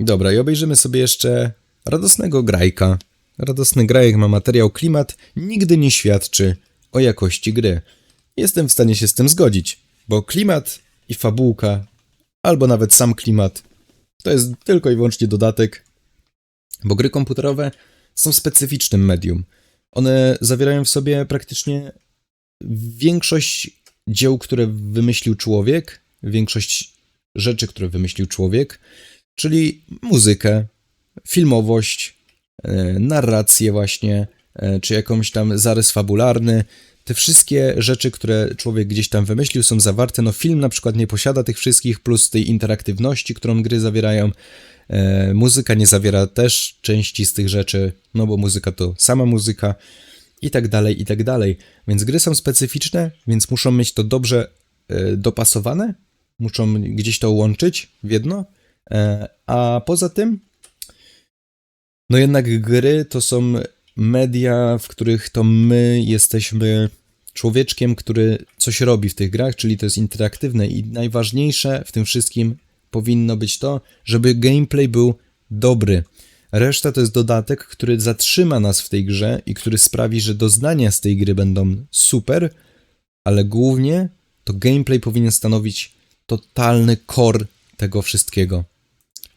Dobra, i obejrzymy sobie jeszcze radosnego grajka. Radosny grajek ma materiał klimat, nigdy nie świadczy o jakości gry. Jestem w stanie się z tym zgodzić, bo klimat i fabułka, albo nawet sam klimat, to jest tylko i wyłącznie dodatek, bo gry komputerowe są specyficznym medium. One zawierają w sobie praktycznie większość dzieł, które wymyślił człowiek, większość rzeczy, które wymyślił człowiek, czyli muzykę, filmowość, e, narrację właśnie, e, czy jakąś tam zarys fabularny. Te wszystkie rzeczy, które człowiek gdzieś tam wymyślił, są zawarte. No, film na przykład nie posiada tych wszystkich, plus tej interaktywności, którą gry zawierają. E, muzyka nie zawiera też części z tych rzeczy, no bo muzyka to sama muzyka i tak dalej, i tak dalej. Więc gry są specyficzne, więc muszą mieć to dobrze e, dopasowane, muszą gdzieś to łączyć w jedno. E, a poza tym, no jednak gry to są media, w których to my jesteśmy człowieczkiem, który coś robi w tych grach, czyli to jest interaktywne i najważniejsze w tym wszystkim powinno być to, żeby gameplay był dobry. Reszta to jest dodatek, który zatrzyma nas w tej grze i który sprawi, że doznania z tej gry będą super, ale głównie to gameplay powinien stanowić totalny core tego wszystkiego.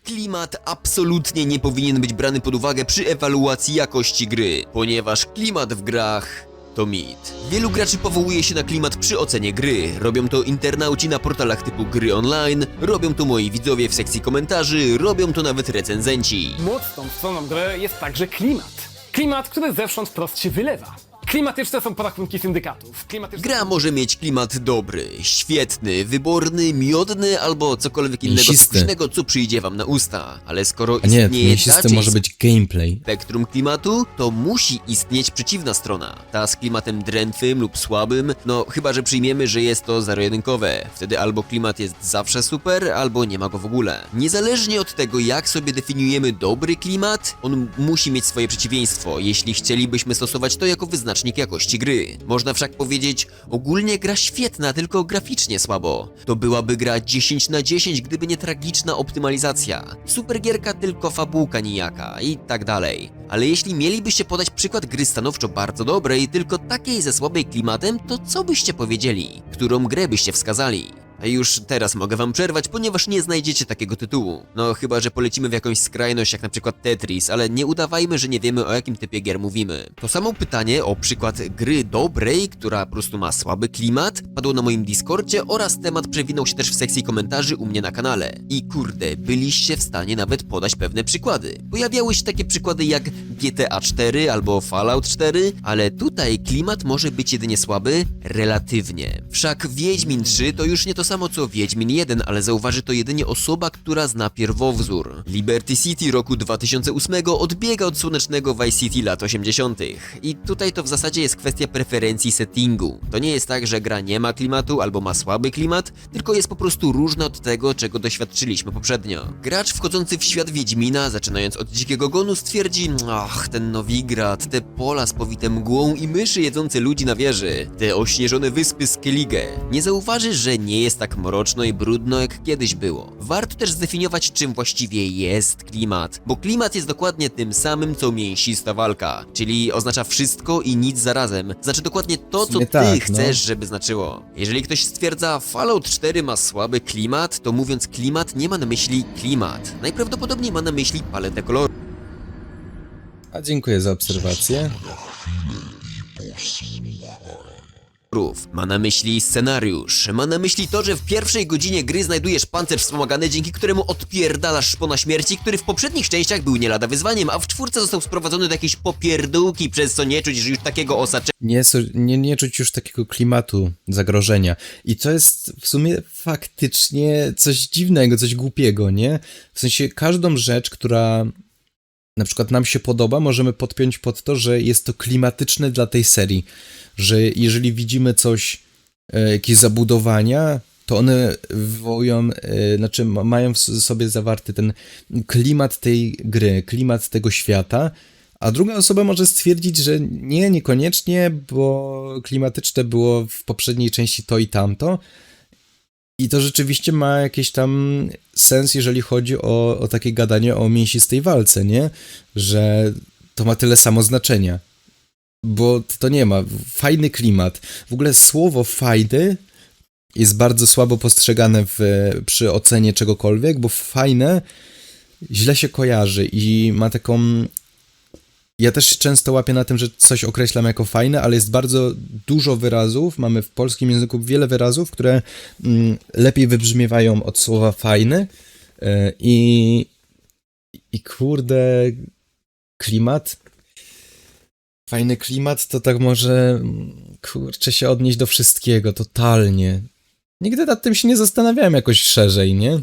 Klimat absolutnie nie powinien być brany pod uwagę przy ewaluacji jakości gry, ponieważ klimat w grach to mit. Wielu graczy powołuje się na klimat przy ocenie gry. Robią to internauci na portalach typu gry online, robią to moi widzowie w sekcji komentarzy, robią to nawet recenzenci. Mocną stroną gry jest także klimat. Klimat, który zewsząd wprost się wylewa. Klimatyczne są porachunki syndykatów. Klimatyczne Gra może mieć klimat dobry, świetny, wyborny, miodny albo cokolwiek innego Mięsisty. smacznego, co przyjdzie wam na usta. Ale skoro A nie, istnieje mięsisty może być gameplay. spektrum klimatu, to musi istnieć przeciwna strona. Ta z klimatem drętwym lub słabym, no chyba, że przyjmiemy, że jest to zero-jedynkowe. Wtedy albo klimat jest zawsze super, albo nie ma go w ogóle. Niezależnie od tego, jak sobie definiujemy dobry klimat, on musi mieć swoje przeciwieństwo, jeśli chcielibyśmy stosować to jako wyznacznik jakości gry. Można wszak powiedzieć, ogólnie gra świetna, tylko graficznie słabo. To byłaby gra 10 na 10, gdyby nie tragiczna optymalizacja. Super gierka, tylko fabułka nijaka i tak dalej. Ale jeśli mielibyście podać przykład gry stanowczo bardzo dobrej, tylko takiej ze słabej klimatem, to co byście powiedzieli? Którą grę byście wskazali? Już teraz mogę wam przerwać, ponieważ nie znajdziecie takiego tytułu. No chyba, że polecimy w jakąś skrajność jak na przykład Tetris, ale nie udawajmy, że nie wiemy o jakim typie gier mówimy. To samo pytanie o przykład gry dobrej, która po prostu ma słaby klimat, padło na moim Discordzie oraz temat przewinął się też w sekcji komentarzy u mnie na kanale. I kurde, byliście w stanie nawet podać pewne przykłady. Pojawiały się takie przykłady jak GTA 4 albo Fallout 4, ale tutaj klimat może być jedynie słaby relatywnie. Wszak Wiedźmin 3 to już nie to samo co Wiedźmin 1, ale zauważy to jedynie osoba, która zna pierwowzór. Liberty City roku 2008 odbiega od słonecznego Vice City lat 80. I tutaj to w zasadzie jest kwestia preferencji settingu. To nie jest tak, że gra nie ma klimatu albo ma słaby klimat, tylko jest po prostu różna od tego, czego doświadczyliśmy poprzednio. Gracz wchodzący w świat Wiedźmina, zaczynając od Dzikiego Gonu, stwierdzi Ach, ten Nowigrad, te pola spowite mgłą i myszy jedzące ludzi na wieży, te ośnieżone wyspy Skellige. Nie zauważy, że nie jest tak mroczno i brudno, jak kiedyś było. Warto też zdefiniować, czym właściwie jest klimat, bo klimat jest dokładnie tym samym, co mięsista walka, czyli oznacza wszystko i nic zarazem. Znaczy dokładnie to, co ty tak, no. chcesz, żeby znaczyło. Jeżeli ktoś stwierdza Fallout 4 ma słaby klimat, to mówiąc klimat nie ma na myśli klimat. Najprawdopodobniej ma na myśli paletę kolorów. A dziękuję za obserwację. Ma na myśli scenariusz, ma na myśli to, że w pierwszej godzinie gry znajdujesz pancerz wspomagany, dzięki któremu odpierdalasz szpona śmierci, który w poprzednich częściach był nie lada wyzwaniem, a w czwórce został sprowadzony do jakiejś popierdółki, przez co nie czuć już takiego osaczenia Nie, nie, nie czuć już takiego klimatu zagrożenia. I to jest w sumie faktycznie coś dziwnego, coś głupiego, nie? W sensie każdą rzecz, która na przykład nam się podoba, możemy podpiąć pod to, że jest to klimatyczne dla tej serii. Że jeżeli widzimy coś, e, jakieś zabudowania, to one wywołują, e, znaczy ma- mają w sobie zawarty ten klimat tej gry, klimat tego świata, a druga osoba może stwierdzić, że nie, niekoniecznie, bo klimatyczne było w poprzedniej części to i tamto. I to rzeczywiście ma jakiś tam sens, jeżeli chodzi o, o takie gadanie o mięsistej walce, nie? Że to ma tyle samo znaczenia. Bo to nie ma. Fajny klimat. W ogóle słowo fajny jest bardzo słabo postrzegane w, przy ocenie czegokolwiek, bo fajne źle się kojarzy i ma taką. Ja też często łapię na tym, że coś określam jako fajne, ale jest bardzo dużo wyrazów. Mamy w polskim języku wiele wyrazów, które mm, lepiej wybrzmiewają od słowa fajny. E, I, I kurde, klimat. Fajny klimat to tak może mm, kurczę się odnieść do wszystkiego totalnie. Nigdy nad tym się nie zastanawiałem jakoś szerzej, nie?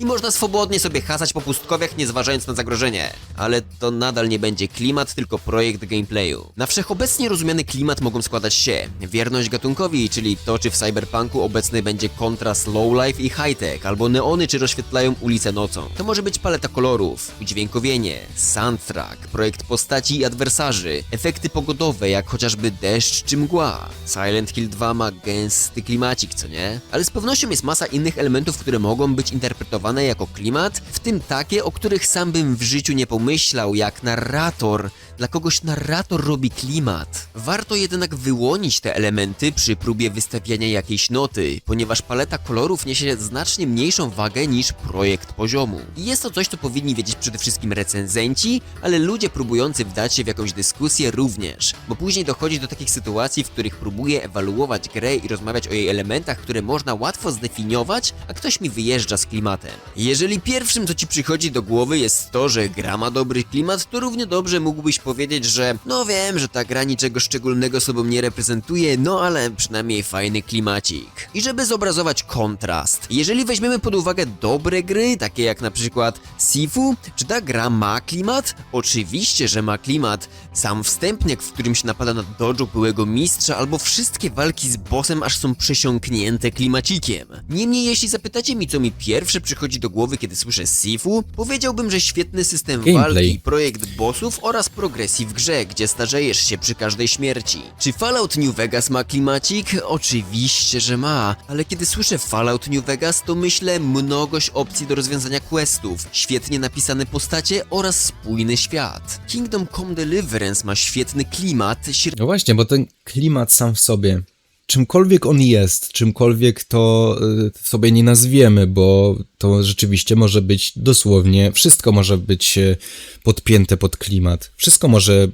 I można swobodnie sobie hasać po pustkowiach, nie zważając na zagrożenie. Ale to nadal nie będzie klimat, tylko projekt gameplayu. Na wszechobecnie rozumiany klimat mogą składać się wierność gatunkowi, czyli to czy w cyberpunku obecny będzie kontrast lowlife i high-tech, albo neony czy rozświetlają ulicę nocą. To może być paleta kolorów, udźwiękowienie, soundtrack, projekt postaci i adwersarzy, efekty pogodowe jak chociażby deszcz czy mgła. Silent Hill 2 ma gęsty klimacik, co nie? Ale z pewnością jest masa innych elementów, które mogą być interpretowane jako klimat, w tym takie, o których sam bym w życiu nie pomyślał, jak narrator. Dla kogoś narrator robi klimat. Warto jednak wyłonić te elementy przy próbie wystawiania jakiejś noty, ponieważ paleta kolorów niesie znacznie mniejszą wagę niż projekt poziomu. I jest to coś, co powinni wiedzieć przede wszystkim recenzenci, ale ludzie próbujący wdać się w jakąś dyskusję również, bo później dochodzi do takich sytuacji, w których próbuję ewaluować grę i rozmawiać o jej elementach, które można łatwo zdefiniować, a ktoś mi wyjeżdża z klimatem. Jeżeli pierwszym, co ci przychodzi do głowy jest to, że gra ma dobry klimat, to równie dobrze mógłbyś powiedzieć, że no wiem, że ta gra niczego szczególnego sobą nie reprezentuje, no ale przynajmniej fajny klimacik. I żeby zobrazować kontrast, jeżeli weźmiemy pod uwagę dobre gry, takie jak na przykład Sifu, czy ta gra ma klimat? Oczywiście, że ma klimat. Sam wstępniak, w którym się napada na dojo byłego mistrza, albo wszystkie walki z bossem aż są przesiąknięte klimacikiem. Niemniej, jeśli zapytacie mi, co mi pierwsze przychodzi do głowy, kiedy słyszę Sifu, powiedziałbym, że świetny system Gameplay. walki, projekt bossów oraz progresji w grze, gdzie starzejesz się przy każdej śmierci. Czy Fallout New Vegas ma klimacik? Oczywiście, że ma, ale kiedy słyszę Fallout New Vegas, to myślę mnogość opcji do rozwiązania questów, świetnie napisane postacie oraz spójny świat. Kingdom Come Deliverance ma świetny klimat, No właśnie, bo ten klimat sam w sobie, czymkolwiek on jest, czymkolwiek to y, sobie nie nazwiemy, bo to rzeczywiście może być dosłownie, wszystko może być y, podpięte pod klimat. Wszystko może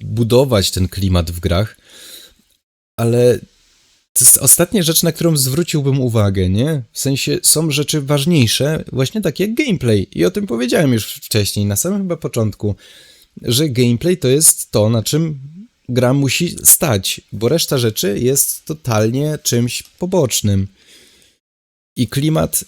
budować ten klimat w grach, ale to jest ostatnia rzecz, na którą zwróciłbym uwagę, nie? W sensie są rzeczy ważniejsze, właśnie takie jak gameplay. I o tym powiedziałem już wcześniej, na samym chyba początku, że gameplay to jest to, na czym gra musi stać, bo reszta rzeczy jest totalnie czymś pobocznym. I klimat.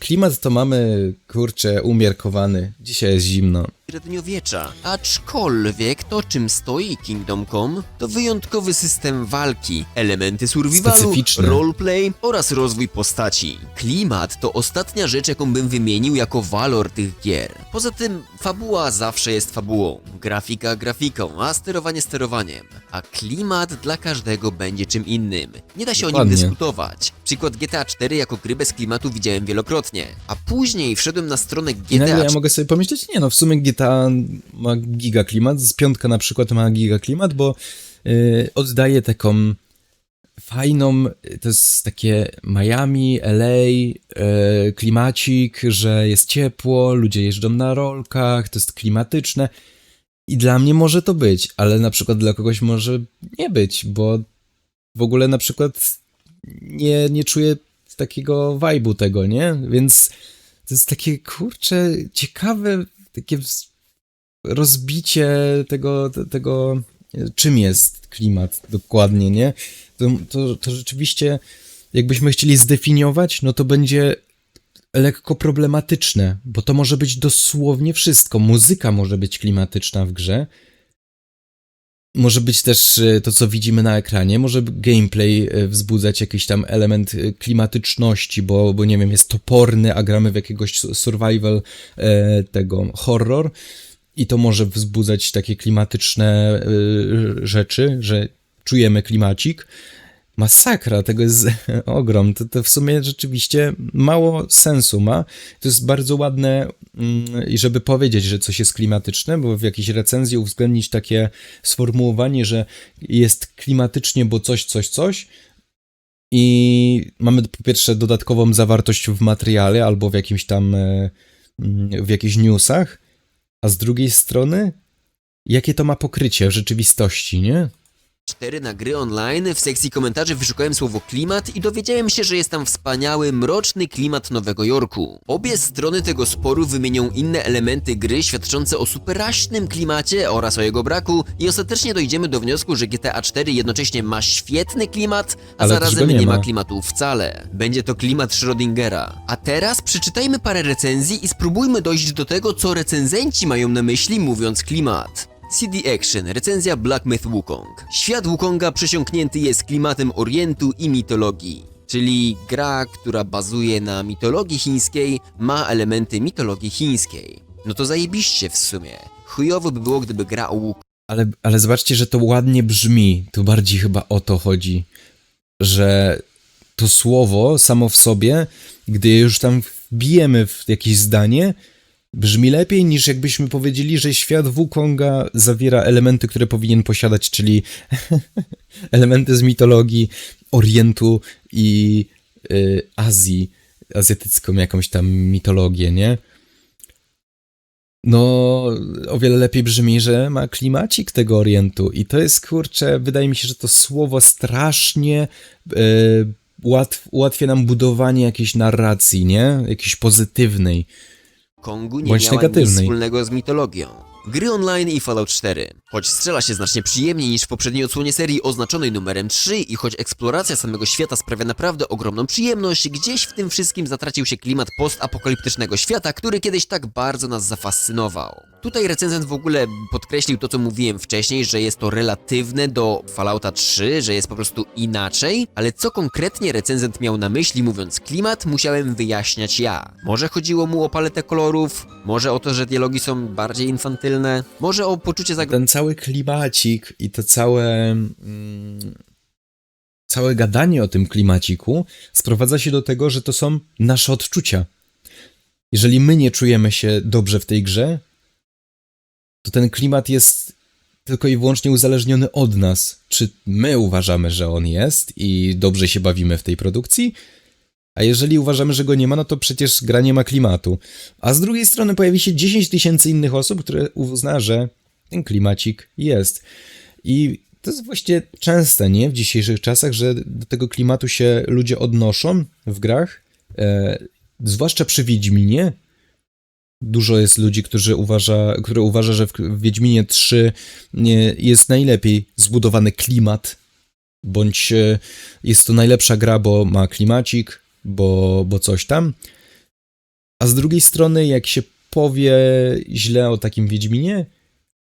Klimat to mamy, kurczę, umiarkowany. Dzisiaj jest zimno. Średniowiecza. Aczkolwiek to, czym stoi Kingdom Come, to wyjątkowy system walki, elementy survivalu, roleplay oraz rozwój postaci. Klimat to ostatnia rzecz, jaką bym wymienił jako walor tych gier. Poza tym, fabuła zawsze jest fabułą, grafika grafiką, a sterowanie sterowaniem. A klimat dla każdego będzie czym innym. Nie da się o nim Dokładnie. dyskutować. Przykład GTA 4 jako gry bez klimatu widziałem wielokrotnie. A później wszedłem na stronę I nagle GTA ja mogę sobie pomyśleć, nie no, w sumie GTA ma giga klimat, z piątka na przykład ma giga klimat, bo yy, oddaje taką fajną, to jest takie Miami, LA, yy, klimacik, że jest ciepło, ludzie jeżdżą na rolkach, to jest klimatyczne. I dla mnie może to być, ale na przykład dla kogoś może nie być, bo w ogóle na przykład nie, nie czuję takiego vibe'u tego, nie? Więc to jest takie, kurczę, ciekawe, takie rozbicie tego, te- tego, czym jest klimat dokładnie, nie? To, to, to rzeczywiście, jakbyśmy chcieli zdefiniować, no to będzie lekko problematyczne, bo to może być dosłownie wszystko. Muzyka może być klimatyczna w grze. Może być też e, to, co widzimy na ekranie, może gameplay e, wzbudzać jakiś tam element e, klimatyczności, bo, bo nie wiem, jest toporny, a gramy w jakiegoś su- survival tego horror i to może wzbudzać takie klimatyczne rzeczy, że czujemy klimacik. Masakra, tego jest ogrom. To, to w sumie rzeczywiście mało sensu ma. To jest bardzo ładne, mm, i żeby powiedzieć, że coś jest klimatyczne, bo w jakiejś recenzji uwzględnić takie sformułowanie, że jest klimatycznie, bo coś, coś, coś. I mamy po pierwsze dodatkową zawartość w materiale albo w jakimś tam, e, mm, w jakichś newsach, a z drugiej strony, jakie to ma pokrycie w rzeczywistości, nie? 4 na gry online, w sekcji komentarzy wyszukałem słowo klimat i dowiedziałem się, że jest tam wspaniały, mroczny klimat Nowego Jorku. Obie strony tego sporu wymienią inne elementy gry świadczące o superaśnym klimacie oraz o jego braku i ostatecznie dojdziemy do wniosku, że GTA 4 jednocześnie ma świetny klimat, a Ale zarazem nie, nie ma ma. klimatu wcale. Będzie to klimat Schrödingera. A teraz przeczytajmy parę recenzji i spróbujmy dojść do tego, co recenzenci mają na myśli mówiąc klimat. CD Action, recenzja Black Myth Wukong. Świat Wukonga przesiąknięty jest klimatem Orientu i mitologii. Czyli gra, która bazuje na mitologii chińskiej, ma elementy mitologii chińskiej. No to zajebiście w sumie. Chujowo by było, gdyby gra o Wukongu Ale, ale zobaczcie, że to ładnie brzmi. Tu bardziej chyba o to chodzi, że to słowo samo w sobie, gdy już tam wbijemy w jakieś zdanie, brzmi lepiej niż jakbyśmy powiedzieli, że świat Wukonga zawiera elementy, które powinien posiadać, czyli elementy z mitologii Orientu i y, Azji, azjatycką jakąś tam mitologię, nie? No, o wiele lepiej brzmi, że ma klimacik tego Orientu. I to jest kurczę, wydaje mi się, że to słowo strasznie łatw, ułatwia nam budowanie jakiejś narracji, nie? Jakiejś pozytywnej. Kongu nie Bądź miała nic negatywnej. wspólnego z mitologią. Gry online i Fallout 4. Choć strzela się znacznie przyjemniej niż w poprzedniej odsłonie serii oznaczonej numerem 3 i choć eksploracja samego świata sprawia naprawdę ogromną przyjemność, gdzieś w tym wszystkim zatracił się klimat postapokaliptycznego świata, który kiedyś tak bardzo nas zafascynował. Tutaj recenzent w ogóle podkreślił to, co mówiłem wcześniej, że jest to relatywne do Fallouta 3, że jest po prostu inaczej, ale co konkretnie recenzent miał na myśli mówiąc klimat, musiałem wyjaśniać ja. Może chodziło mu o paletę kolorów, może o to, że dialogi są bardziej infantylne, może o poczucie zagrożenia. Ten cały klimacik i to całe. Mm, całe gadanie o tym klimaciku sprowadza się do tego, że to są nasze odczucia. Jeżeli my nie czujemy się dobrze w tej grze, to ten klimat jest tylko i wyłącznie uzależniony od nas. Czy my uważamy, że on jest i dobrze się bawimy w tej produkcji? A jeżeli uważamy, że go nie ma, no to przecież gra nie ma klimatu. A z drugiej strony pojawi się 10 tysięcy innych osób, które uzna, że ten klimacik jest. I to jest właśnie częste, nie? W dzisiejszych czasach, że do tego klimatu się ludzie odnoszą w grach, e, zwłaszcza przy Wiedźminie. Dużo jest ludzi, którzy uważa, które uważa, że w Wiedźminie 3 nie, jest najlepiej zbudowany klimat, bądź e, jest to najlepsza gra, bo ma klimacik, bo, bo coś tam. A z drugiej strony, jak się powie źle o takim Wiedźminie,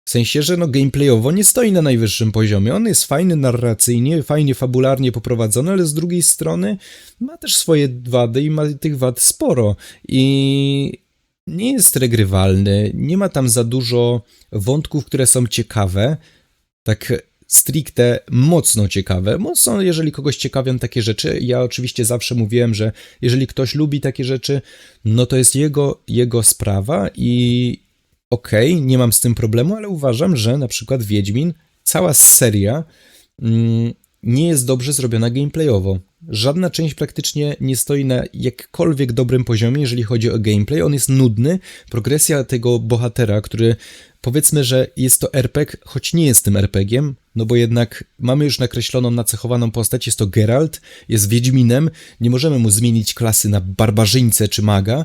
w sensie, że no gameplayowo nie stoi na najwyższym poziomie. On jest fajny narracyjnie, fajnie fabularnie poprowadzony, ale z drugiej strony ma też swoje wady i ma tych wad sporo. I nie jest regrywalny, nie ma tam za dużo wątków, które są ciekawe, tak stricte mocno ciekawe. Mocno, jeżeli kogoś ciekawią takie rzeczy. Ja oczywiście zawsze mówiłem, że jeżeli ktoś lubi takie rzeczy, no to jest jego, jego sprawa i okej, nie mam z tym problemu, ale uważam, że na przykład Wiedźmin, cała seria mm, nie jest dobrze zrobiona gameplayowo. Żadna część praktycznie nie stoi na jakkolwiek dobrym poziomie, jeżeli chodzi o gameplay. On jest nudny. Progresja tego bohatera, który powiedzmy, że jest to RPG, choć nie jest tym RPG-iem, no bo jednak mamy już nakreśloną, nacechowaną postać, jest to Geralt, jest Wiedźminem, nie możemy mu zmienić klasy na barbarzyńcę czy maga.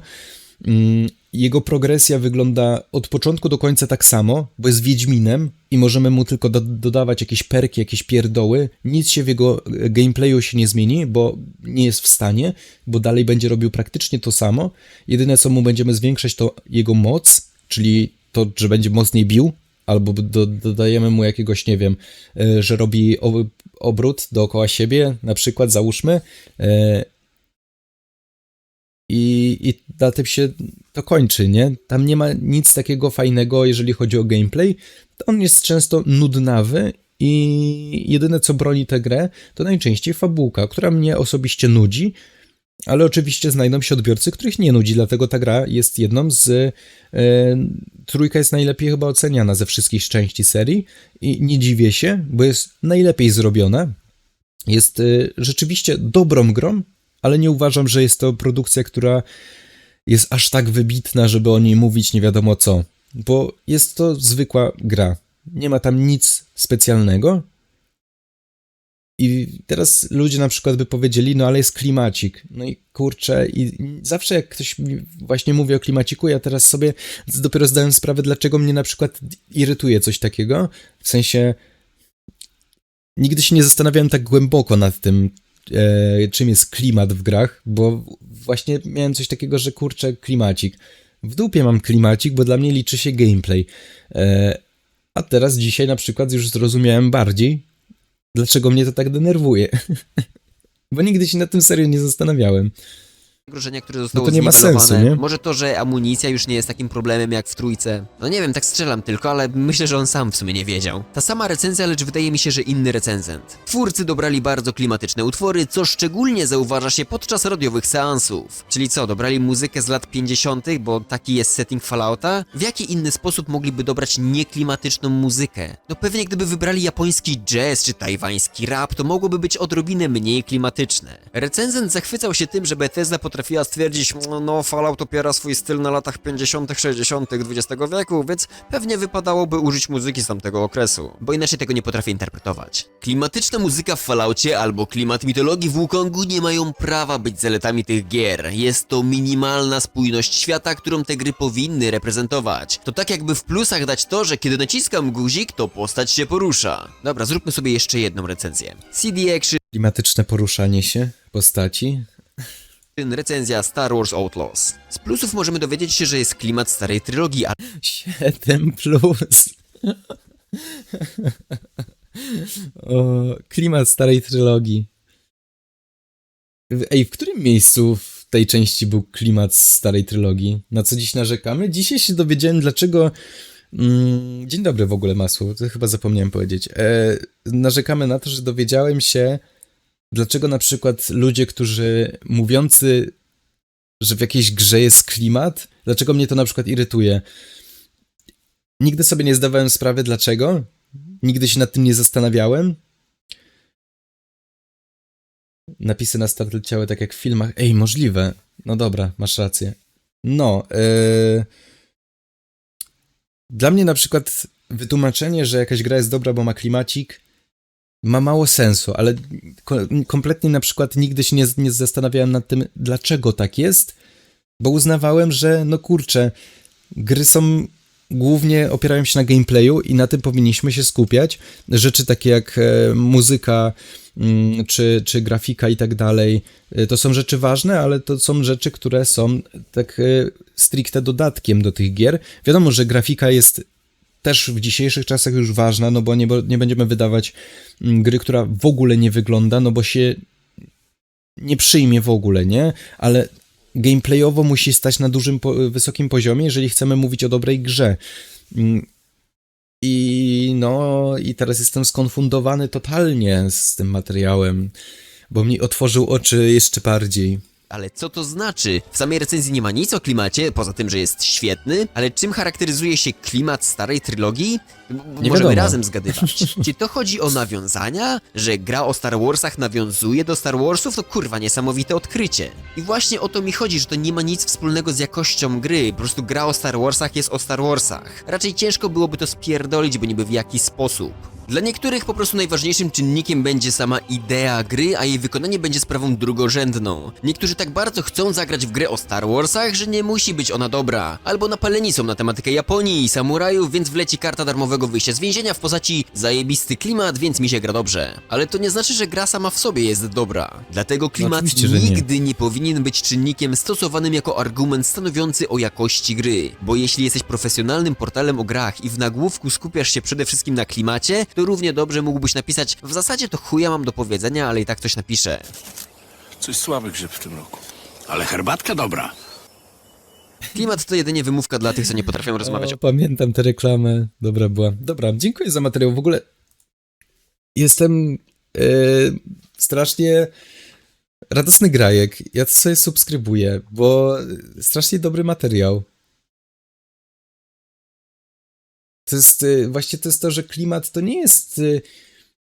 Mm, Jego progresja wygląda od początku do końca tak samo, bo jest Wiedźminem i możemy mu tylko do, dodawać jakieś perki, jakieś pierdoły. Nic się w jego e, gameplayu się nie zmieni, bo nie jest w stanie, bo dalej będzie robił praktycznie to samo. Jedyne co mu będziemy zwiększać to jego moc, czyli to, że będzie mocniej bił, albo do, dodajemy mu jakiegoś, nie wiem, e, że robi obrót dookoła siebie, na przykład załóżmy, e, i, i na tym się to kończy, nie? Tam nie ma nic takiego fajnego, jeżeli chodzi o gameplay. On jest często nudnawy i jedyne co broni tę grę to najczęściej fabułka, która mnie osobiście nudzi, ale oczywiście znajdą się odbiorcy, których nie nudzi, dlatego ta gra jest jedną z. E, trójka jest najlepiej chyba oceniana ze wszystkich części serii i nie dziwię się, bo jest najlepiej zrobiona. Jest e, rzeczywiście dobrą grą, ale nie uważam, że jest to produkcja, która jest aż tak wybitna, żeby o niej mówić nie wiadomo co. Bo jest to zwykła gra. Nie ma tam nic specjalnego. I teraz ludzie na przykład by powiedzieli, no ale jest klimacik. No i kurczę, i zawsze jak ktoś właśnie mówi o klimaciku, ja teraz sobie dopiero zdałem sprawę, dlaczego mnie na przykład irytuje coś takiego. W sensie, nigdy się nie zastanawiałem tak głęboko nad tym, e, czym jest klimat w grach, bo właśnie miałem coś takiego, że kurczę, klimacik. W dupie mam klimacik, bo dla mnie liczy się gameplay. E, a teraz dzisiaj na przykład już zrozumiałem bardziej, dlaczego mnie to tak denerwuje. bo nigdy się nad tym serio nie zastanawiałem. Które zostało No to nie ma sensu, nie? Może to, że amunicja już nie jest takim problemem jak w trójce. No nie wiem, tak strzelam tylko, ale myślę, że on sam w sumie nie wiedział. Ta sama recenzja, lecz wydaje mi się, że inny recenzent. Twórcy dobrali bardzo klimatyczne utwory, co szczególnie zauważa się podczas radiowych seansów. Czyli co, dobrali muzykę z lat 50., bo taki jest setting Fallouta? W jaki inny sposób mogliby dobrać nieklimatyczną muzykę? No pewnie gdyby wybrali japoński jazz czy tajwański rap, to mogłoby być odrobinę mniej klimatyczne. Recenzent zachwycał się tym, że Bethesda potrafiła stwierdzić, no Fallout opiera swój styl na latach 50., 60. XX wieku, więc pewnie wypadałoby użyć muzyki z tamtego okresu, bo inaczej tego nie potrafię interpretować. Klimatyczna muzyka w Falloutie albo klimat mitologii w Wukongu nie mają prawa być zaletami tych gier. Jest to minimalna spójność świata, którą te gry powinny reprezentować. To tak jakby w plusach dać to, że kiedy naciskam guzik, to postać się porusza. Dobra, zróbmy sobie jeszcze jedną recenzję. CD Action Klimatyczne poruszanie się postaci. Recenzja Star Wars Outlaws. Z plusów możemy dowiedzieć się, że jest klimat starej trylogii, 7 plus. o, klimat starej trylogii. Ej, w którym miejscu w tej części był klimat starej trylogii? Na co dziś narzekamy? Dzisiaj się dowiedziałem, dlaczego. Mm, dzień dobry w ogóle, masło. To chyba zapomniałem powiedzieć. E, narzekamy na to, że dowiedziałem się, dlaczego na przykład ludzie, którzy mówiący, że w jakiejś grze jest klimat, dlaczego mnie to na przykład irytuje. Nigdy sobie nie zdawałem sprawy dlaczego. Nigdy się nad tym nie zastanawiałem. Napisy na start leciały tak jak w filmach. Ej, możliwe. No dobra, masz rację. No, yy... Dla mnie na przykład wytłumaczenie, że jakaś gra jest dobra, bo ma klimacik, ma mało sensu, ale ko- kompletnie na przykład nigdy się nie, nie zastanawiałem nad tym, dlaczego tak jest, bo uznawałem, że no kurczę, gry są głównie opierają się na gameplayu i na tym powinniśmy się skupiać. Rzeczy takie jak e, muzyka, mm, czy, czy grafika i tak dalej, e, to są rzeczy ważne, ale to są rzeczy, które są tak e, stricte dodatkiem do tych gier. Wiadomo, że grafika jest też w dzisiejszych czasach już ważna, no bo nie, nie będziemy wydawać mm, gry, która w ogóle nie wygląda, no bo się nie przyjmie w ogóle, nie? Ale gameplayowo musi stać na dużym, wysokim poziomie, jeżeli chcemy mówić o dobrej grze. Mm, I no, i teraz jestem skonfundowany totalnie z tym materiałem, bo mi otworzył oczy jeszcze bardziej. Ale co to znaczy? W samej recenzji nie ma nic o klimacie, poza tym, że jest świetny, ale czym charakteryzuje się klimat starej trylogii? M- Możemy wiadomo. razem zgadywać. Czy to chodzi o nawiązania? Że gra o Star Warsach nawiązuje do Star Warsów? To kurwa niesamowite odkrycie. I właśnie o to mi chodzi, że to nie ma nic wspólnego z jakością gry, po prostu gra o Star Warsach jest o Star Warsach. Raczej ciężko byłoby to spierdolić, bo niby w jaki sposób. Dla niektórych po prostu najważniejszym czynnikiem będzie sama idea gry, a jej wykonanie będzie sprawą drugorzędną. Niektórzy tak bardzo chcą zagrać w grę o Star Warsach, że nie musi być ona dobra. Albo napaleni są na tematykę Japonii i samurajów, więc wleci karta darmowego wyjścia z więzienia w postaci zajebisty klimat, więc mi się gra dobrze. Ale to nie znaczy, że gra sama w sobie jest dobra. Dlatego klimat oczywiście, że nie. nigdy nie powinien być czynnikiem stosowanym jako argument stanowiący o jakości gry. Bo jeśli jesteś profesjonalnym portalem o grach i w nagłówku skupiasz się przede wszystkim na klimacie, to równie dobrze mógłbyś napisać w zasadzie to chuja mam do powiedzenia, ale i tak coś napiszę. Coś słaby grzyb w tym roku. Ale herbatka dobra. Klimat to jedynie wymówka dla tych, co nie potrafią rozmawiać O, pamiętam tę reklamę. Dobra była. Dobra, dziękuję za materiał. W ogóle jestem e, strasznie radosny grajek. Ja to sobie subskrybuję, bo strasznie dobry materiał. To jest e, właśnie to jest to, że klimat to nie jest e,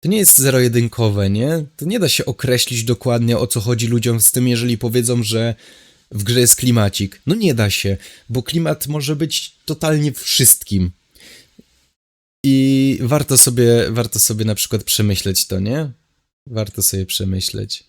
to nie jest zero-jedynkowe, nie? To nie da się określić dokładnie o co chodzi ludziom z tym, jeżeli powiedzą, że w grze jest klimacik. No nie da się, bo klimat może być totalnie wszystkim. I warto sobie, warto sobie na przykład przemyśleć to, nie? Warto sobie przemyśleć.